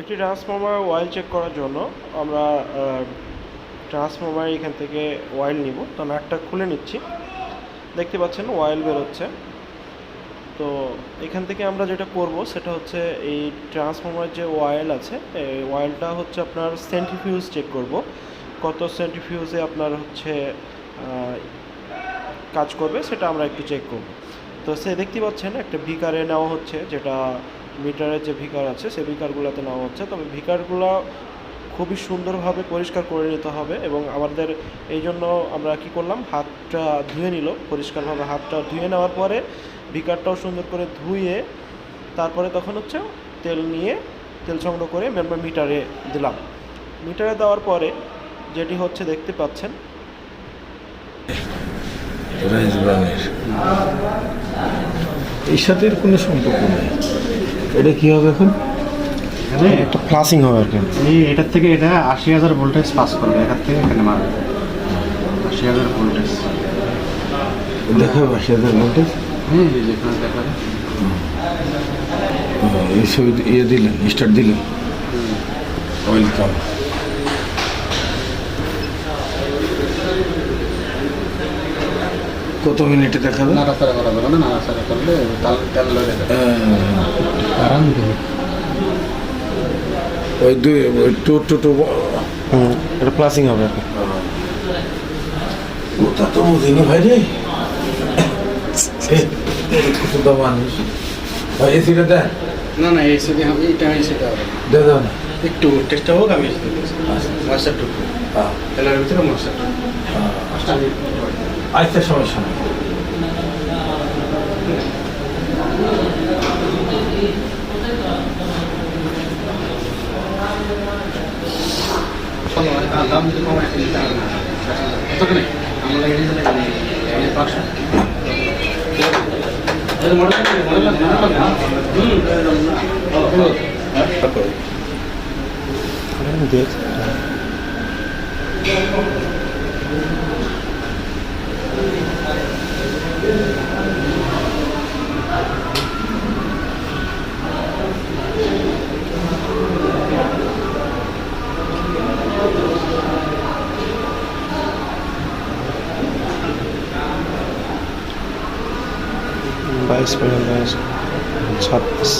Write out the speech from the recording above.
একটি transformer oil check করার জন্য আমরা ট্রান্সফর্মার এখান থেকে অয়েল নিব। তো নাটটা খুলে নিচ্ছি। দেখতে পাচ্ছেন অয়েল বেরোচ্ছে। তো এখান থেকে আমরা যেটা করব, সেটা হচ্ছে এই ট্রান্সফর্মার যে অয়েল আছে, এই অয়েলটা হচ্ছে আপনার সেন্ট্রিফিউজ চেক করব। কত সেন্ট্রিফিউজে আপনার হচ্ছে কাজ করবে, সেটা আমরা একটু চেক করব। তো সে দেখতে পাচ্ছেন একটা ভিকারে নেওয়া হচ্ছে, যেটা মিটারের যে ভিকার আছে সেই ভিকারগুলোতে নেওয়া হচ্ছে। তবে ভিকারগুলো খুবই সুন্দরভাবে পরিষ্কার করে নিতে হবে এবং আমাদের এই জন্য আমরা কি করলাম হাতটা ধুয়ে নিল। পরিষ্কারভাবে হাতটা ধুয়ে নেওয়ার পরে ভিকারটাও সুন্দর করে ধুয়ে তারপরে তখন হচ্ছে তেল নিয়ে তেল সংগ্রহ করে আমরা মিটারে দিলাম। মিটারে দেওয়ার পরে যেটি হচ্ছে দেখতে পাচ্ছেন এই সাথে কোনো সম্পর্ক নেই। এটা কি হবে এখন? এখানে? একটা ফ্লাসিং হবে আর কি। এই এটার থেকে এটা আশি হাজার ভোল্টেজ পাস করবে এটার থেকে এখানে মারবে। আশি হাজার ভোল্টেজ দেখাবে আশি হাজার ভোল্টেজ হ্যাঁ যেখানে দেখাবে এই ছবি ইয়ে দিলেন স্টার্ট দিলেন। অয়েল কাম কত মিনিটে দেখাবে? নাড়াচাড়া করা যাবে না নাড়াচাড়া করলে তাল তেল লড়ে যাবে আহ, ওই দুই ওই টু টু টু হুম এটা ফ্লাসিং হবে আর কি ওটা তো বুঝিনি ভাই রে। কত মানুষ ভাই এসিটা দেন। না না এই সেটা হবে এটা এই সেটা হবে। দে দাও না একটু টেস্টটা হোক আমি এসে টুকু। হ্যাঁ, ভিতরে হ্যাঁ। আচ্ছা সমস্যা নেই। দাম যদি কমায় কত নেই আমরা লাগে পাঁচশো দেখ বাইশ বাইশ ছাব্বিশ